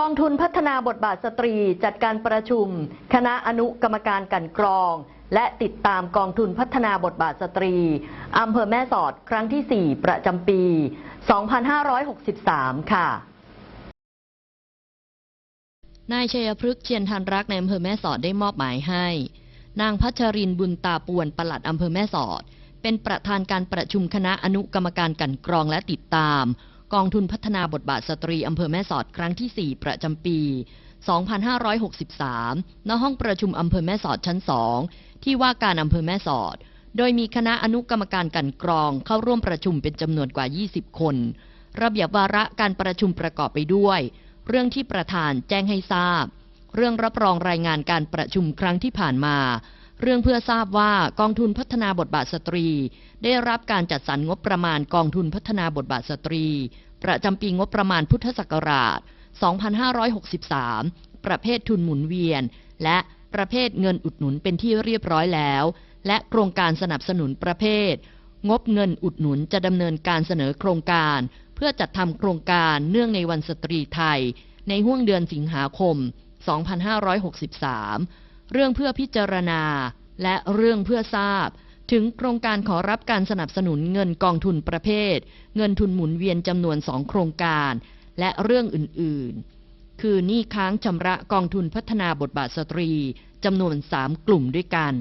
กองทุนพัฒนาบทบาทสตรีจัดการประชุม คณะอนุกรรมการกันกรอง และติดตามกองทุนพัฒนาบทบาทสตรีอำเภอแม่สอดครั้งที่ 4 ประจำปี 2563 ค่ะนายชัยพฤกษ์เชียนทันรักในอำเภอแม่สอดได้มอบหมายให้ นางพัชรินบุญตาปวนปลัดอำเภอแม่สอด เป็นประธานการประชุมคณะอนุกรรมการกันกรองและติดตาม กองทุนพัฒนาบทบาทสตรีอำเภอแม่สอดครั้งที่ 4 ประจำปี 2563 ณ ห้องประชุมอำเภอแม่สอดชั้น 2 ที่ว่าการอำเภอแม่สอด โดยมีคณะอนุกรรมการกันกรองเข้าร่วมประชุมเป็นจำนวนกว่า 20 คน ระเบียบวาระการประชุมประกอบไปด้วย เรื่องที่ประธานแจ้งให้ทราบ เรื่องรับรองรายงานการประชุมครั้งที่ผ่านมา เรื่องเพื่อทราบว่ากองทุนพัฒนาบทบาทสตรี ได้รับการจัดสรรงบประมาณกองทุนพัฒนาบทบาทสตรี ประจำปีงบประมาณพุทธศักราช 2563 ประเภททุนหมุนเวียน และประเภทเงินอุดหนุนเป็นที่เรียบร้อยแล้ว และโครงการสนับสนุนประเภท งบเงินอุดหนุนจะดำเนินการเสนอโครงการ เพื่อจัดทำโครงการเนื่องในวันสตรีไทย ในห่วงเดือนสิงหาคม 2563 เรื่องเพื่อพิจารณา และเรื่องเพื่อทราบ ถึงโครงการขอรับการสนับสนุนเงินกองทุนประเภท เงินทุนหมุนเวียนจำนวนสองโครงการ และเรื่องอื่น ๆ คือหนี้ค้างชำระกองทุนพัฒนาบทบาทสตรีจำนวนสามกลุ่มด้วยกัน